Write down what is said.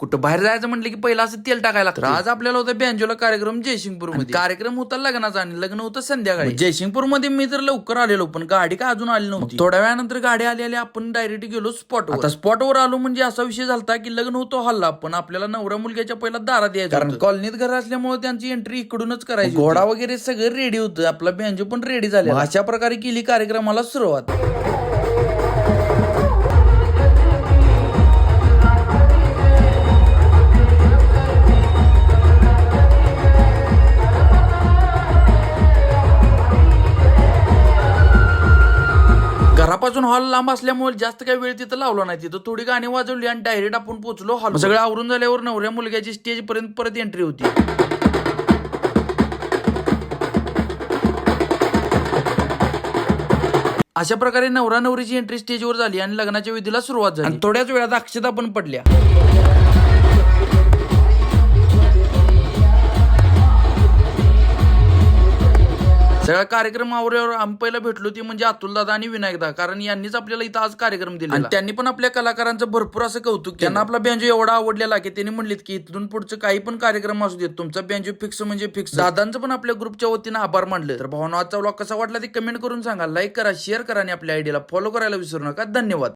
कुठं बाहेर जायचं म्हटलं की पहिला असं तेल टाकायला लागतं. आज आपल्याला होता बँजोला कार्यक्रम जयसिंगपूरमध्ये कार्यक्रम होता लग्नाचा आणि लग्न होतं संध्याकाळी. जयसिंगपूरमध्ये मी तर लवकर आलेलो पण गाडी का अजून आली नव्हती? थोड्या वेळानंतर गाडी आली आली आपण डायरेक्ट गेलो स्पॉटवर आता स्पॉटवर आलो म्हणजे असा विषय झाला की लग्न होतो हल्ला पण आपल्याला नवरा मुलग्याच्या पहिला दारात यायचं कारण कॉलनीत घर असल्यामुळे त्यांची एंट्री इकडूनच करायची घोडा वगैरे सगळं रेडी होतं. आपला बँजो पण रेडी झाले अशा प्रकारे केली कार्यक्रमाला सुरुवात. घरापासून हॉल लांब असल्यामुळे जास्त काही वेळ तिथं लावला नाही. तिथं थोडी गाणी वाजवली आणि डायरेक्ट आपण पोहोचलो हॉल सगळं आवरून झाल्यावर नवऱ्या मुलग्याची स्टेज पर्यंत परत एंट्री होती. अशा प्रकारे नवरा नवरीची एंट्री स्टेजवर झाली आणि लग्नाच्या विधीला सुरुवात झाली. आणि थोड्याच वेळात अक्षता पण पडल्या. सगळा कार्यक्रम आवरल्यावर आम्ही पहिला भेटलो ती म्हणजे अतुल दादा आणि विनायक दादा कारण यांनीच आपल्याला इथं आज कार्यक्रम दिला आणि त्यांनी पण आपल्या कलाकारांचं भरपूर असं कौतुक. त्यांना आपला बँजो एवढा आवडलेला की त्यांनी म्हणलीत की इथून पुढचं काही पण कार्यक्रम असू देत तुमचा बँजो फिक्स म्हणजे फिक्स दादांचं पण आपल्या ग्रुपच्या वतीनं आभार मानलं. तर भावना आजचा व्लॉग कसा वाटला ते कमेंट करून सांगा. लाईक करा शेअर करा आणि आपल्या आयडीला फॉलो करायला विसरू नका. धन्यवाद.